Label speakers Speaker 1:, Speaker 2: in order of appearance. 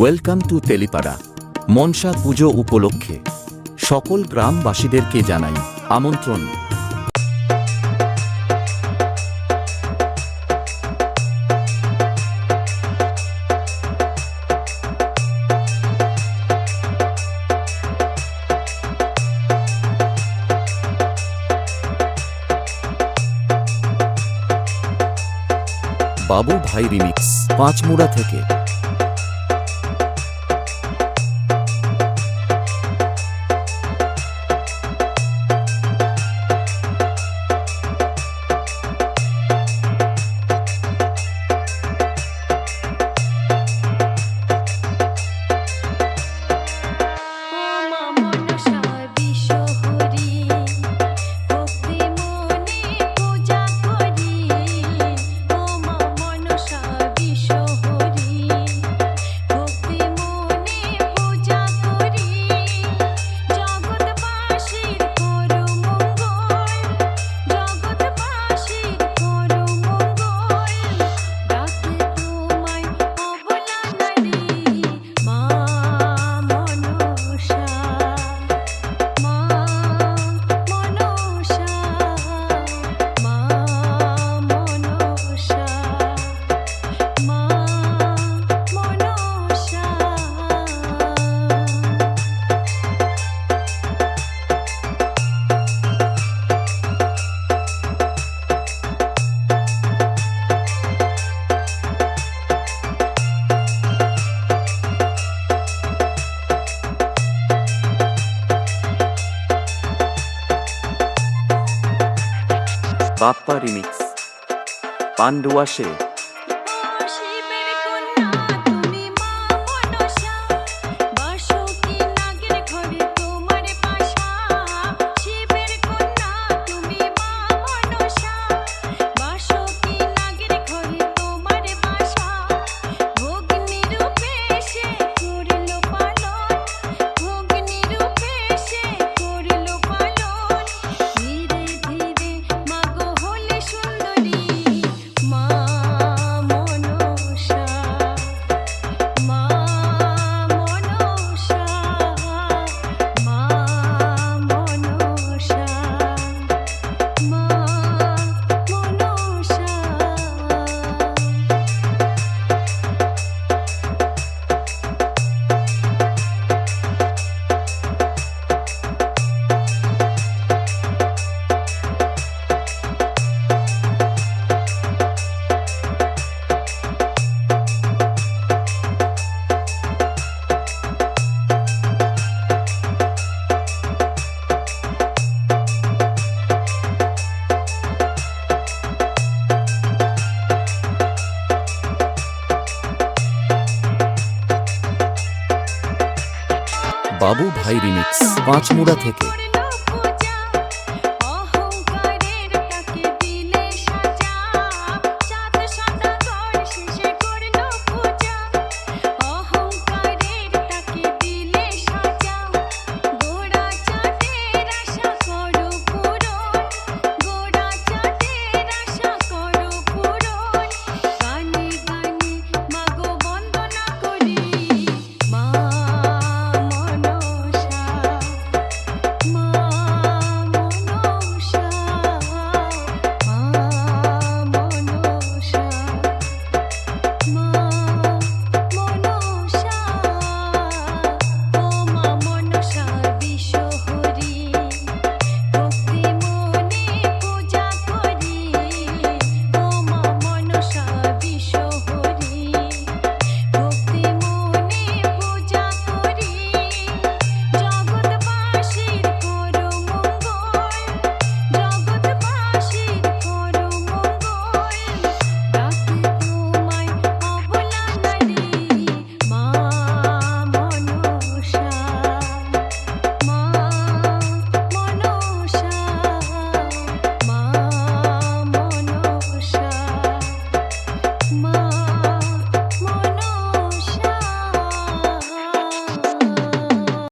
Speaker 1: Welcome to Telipara Manasa পুজো উপলক্ষে। সকল গ্রামবাসীদেরকে জানাই আমন্ত্রণ। বাবু ভাই রিমিক্স, পাঁচমুড়া থেকে। বাপ্পা রিমিক্স। পান্ডুয়াশে ভাই রিমিক্স পাঁচমুড়া থেকে।